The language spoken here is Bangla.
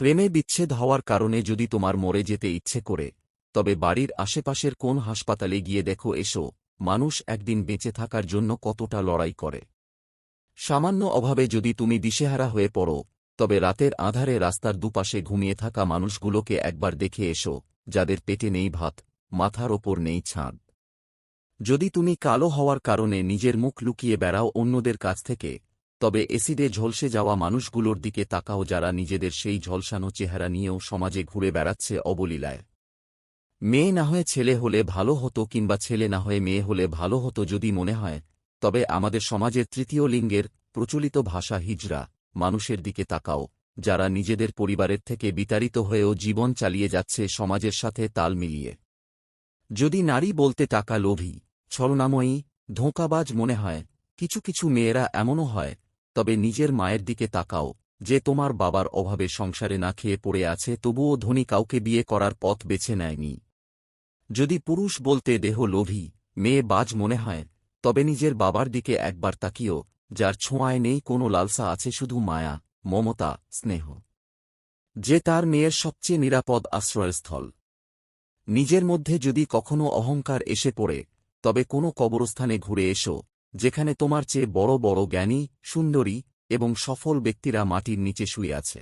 প্রেমে বিচ্ছেদ হওয়ার কারণে যদি তোমার মরে যেতে ইচ্ছে করে, তবে বাড়ির আশেপাশের কোন হাসপাতালে গিয়ে দেখো, এসো, মানুষ একদিন বেঁচে থাকার জন্য কতটা লড়াই করে। সামান্য অভাবে যদি তুমি দিশেহারা হয়ে পড়ো, তবে রাতের আধারে রাস্তার দুপাশে ঘুমিয়ে থাকা মানুষগুলোকে একবার দেখে এসো, যাদের পেটে নেই ভাত, মাথার ওপর নেই ছাদ। যদি তুমি কালো হওয়ার কারণে নিজের মুখ লুকিয়ে বেড়াও অন্যদের কাছ থেকে তবে এসিডে ঝলসে যাওয়া মানুষগুলোর দিকে তাকাও যারা নিজেদের সেই ঝলসানো চেহারা নিয়েও সমাজে ঘুরে বেড়াচ্ছে অবলীলায়। মেয়ে না হয়ে ছেলে হলে ভালো হতো কিংবা ছেলে না হয়ে মেয়ে হলে ভালো হতো যদি মনে হয়, তবে আমাদের সমাজের তৃতীয় লিঙ্গের প্রচলিত ভাষা হিজরা, মানুষের দিকে তাকাও, যারা নিজেদের পরিবারের থেকে বিতাড়িত হয়েও জীবন চালিয়ে যাচ্ছে সমাজের সাথে তাল মিলিয়ে। যদি নারী বলতে টাকা লোভী, ছলনাময়ী, ধোঁকাবাজ মনে হয়, কিছু কিছু মেয়েরা এমনও হয় তবে নিজের মায়ের দিকে তাকাও, যে তোমার বাবার অভাবে সংসারে না খেয়ে পড়ে আছে তবুও ধনী কাউকে বিয়ে করার পথ বেছে নেয়নি। যদি পুরুষ বলতে দেহ লোভী, মেয়ে বাজ মনে হয়, তবে নিজের বাবার দিকে একবার তাকিও, যার ছোঁয়ায় নেই কোনো লালসা আছে শুধু মায়া, মমতা, স্নেহ। যে তার মেয়ের সবচেয়ে নিরাপদ আশ্রয়স্থল। নিজের মধ্যে যদি কখনো অহংকার এসে পড়ে, তবে কোনো কবরস্থানে ঘুরে এসো যেখানে তোমার চেয়ে বড় বড় জ্ঞানী সুন্দরী এবং সফল ব্যক্তিরা মাটির নিচে শুয়ে আছে।